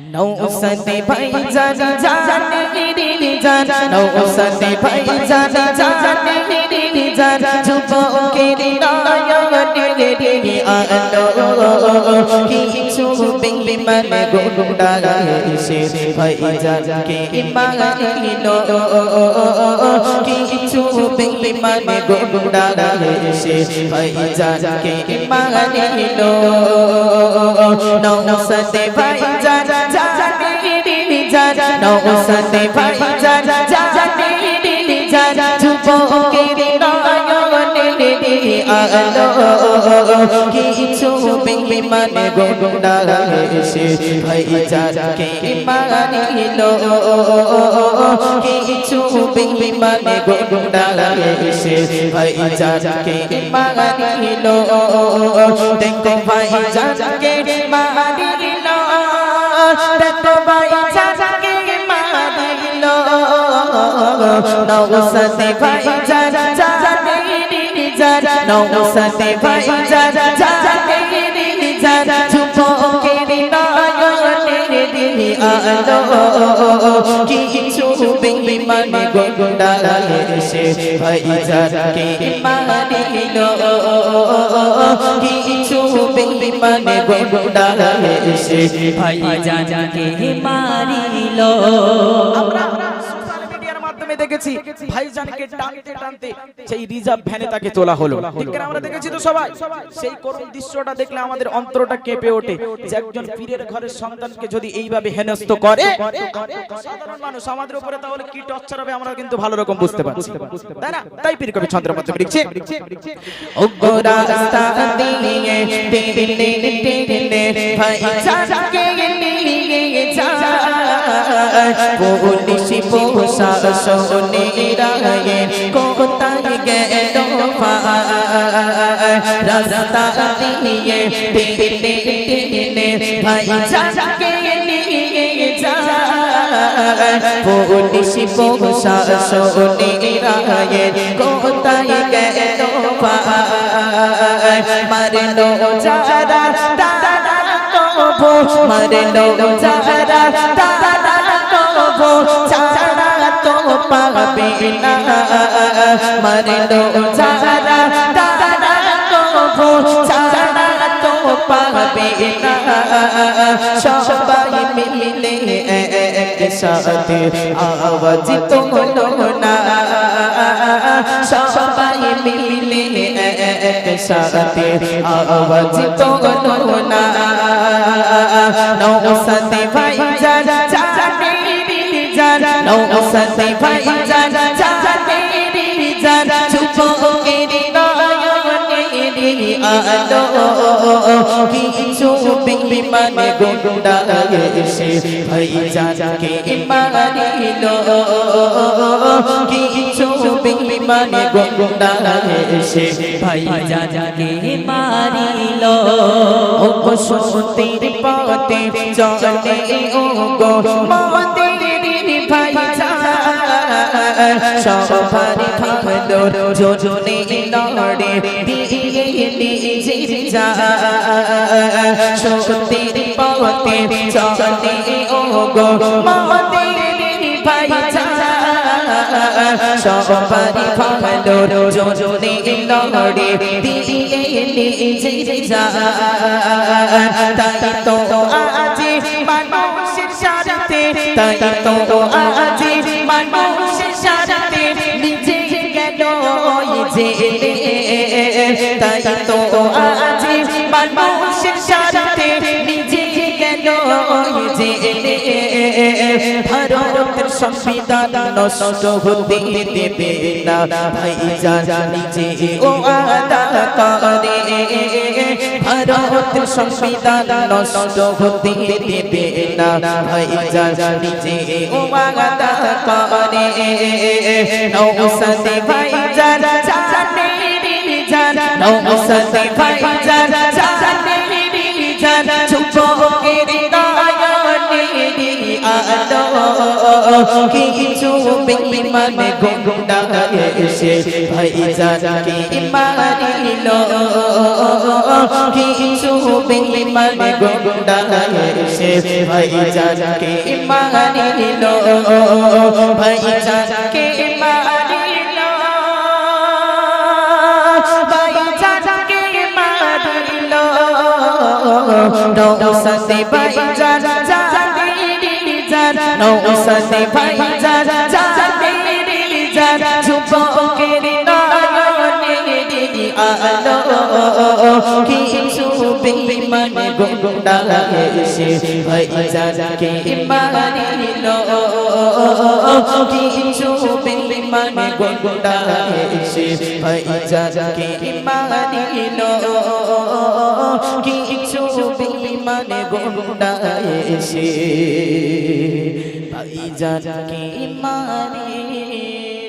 নৌসতে ভাই জান জান রে জান নৌসতে ভাই জান জান রে জান যুবকের নয়ন রে রে আলো কিছু বেঈমান গোডা এসে ভাই জান কে মানিলো কিছু বেঈমান গোডা এসে ভাই জান কে মানিলো নৌসতে ভাই জান নৌসতে ভাই জান জানে জান যুবকের নয়ন আলো। কিছু বেঈমান গোডা এসে ভাই জান কে মানিলো। কিছু বেঈমান গোডা এসে ভাই জান কে দেখো ভাই জান নৌসতে ভাই জানে রে জান নৌসতে ভাই যুবকের নয়ন রে রে আলো কিছু বেঈমান গোডা এসে ভাই জান কে মানিলো কিছু বেঈমান গোডা এসে ভাই জান কে আমরা দেখেছি ভাইজানকে টানতে টানতে সেই রিজার্ভ ভ্যানে তাকে তোলা হলো। ঠিক করে আমরা দেখেছি তো সবাই? সেই করুণ দৃশ্যটা দেখলে আমাদের অন্তরটা কেঁপে ওঠে। যে একজন পীরের ঘরের সন্তানকে যদি এইভাবে হেনস্ত করে সাধারণ মানুষ আমাদের উপরে তাহলে কি টর্চার হবে আমরা কিন্তু ভালো রকম বুঝতে পারছি। তাই না? তাই পীর কবি চন্দ্র মাধ্যমে লিখছে ওগো রাস্তা দিয়ে টেনে টেনে ভাই জানকে নিয়ে যায় পুলিশ প্রশাসনে রায়ে কোথায় গেল রাস্তা দিয়ে টেনে টেনে ভাই জানকে নিয়ে যায় পুলিশ প্রশাসনে রায়ে কোথায় গেল মারলো যারা তারা কবো যারা তো পাবে না। মারলো যারা তারা কবো যারা তো পাবে না। সবাই মিলে একসাথে আওয়াজ তো হলো না। সবাই মিলে একসাথে আওয়াজ তো হলো নৌসাতে ভাই যারা জানে যারা যুবকের নয়নে আলো। কিছু বেঈমান গোডা এসে ভাই জানকে মারিলো। কিছু বেঈমান গোডা এসে ভাই জানকে মারিলো। ও সত্যের পথে চলে ও গো ভাই সবার ভালো যোজনে লড়ে দিয়ে নিজে যা সত্যের পথে চলে ও গো মন্দির ভাই সবার ভালো যোজনে লড়ে দিয়ে নিজে যা তাই তো আজ মানুষের সাথে তাই তো আজ যে তাই তো আজ মানুষের সাথে নিজে গেল যে ভারতের সংবিধান নষ্ট হতে দেবে না ভাই যে ও আদা করে ভারতের সংবিধান নষ্ট হতে দেবে না ভাই যে ও আদা করে নৌসাতে ভাই নৌসাতে ভাই যারা জানে যারা চুপ করে নয়নে আলো। কিছু বেঈমানে গুন্ডা এসে ভাইজানকে মারিল। কিছু বেঈমানে গুন্ডা এসে ভাইজানকে মারিল। ভাইজানকে মারিল। নৌসাতে ভাইজান জানি জান নৌসাতে ভাইজান জানি জান যুবকের নয়নে আলো কিছু বেঈমানে গুন্ডা এসে ভাইজানকে মারিল গুন্ডা এসে ভাইজানকে মারিল কিছু বেঈমানে গুন্ডা এসে ভাইজানকে মারিল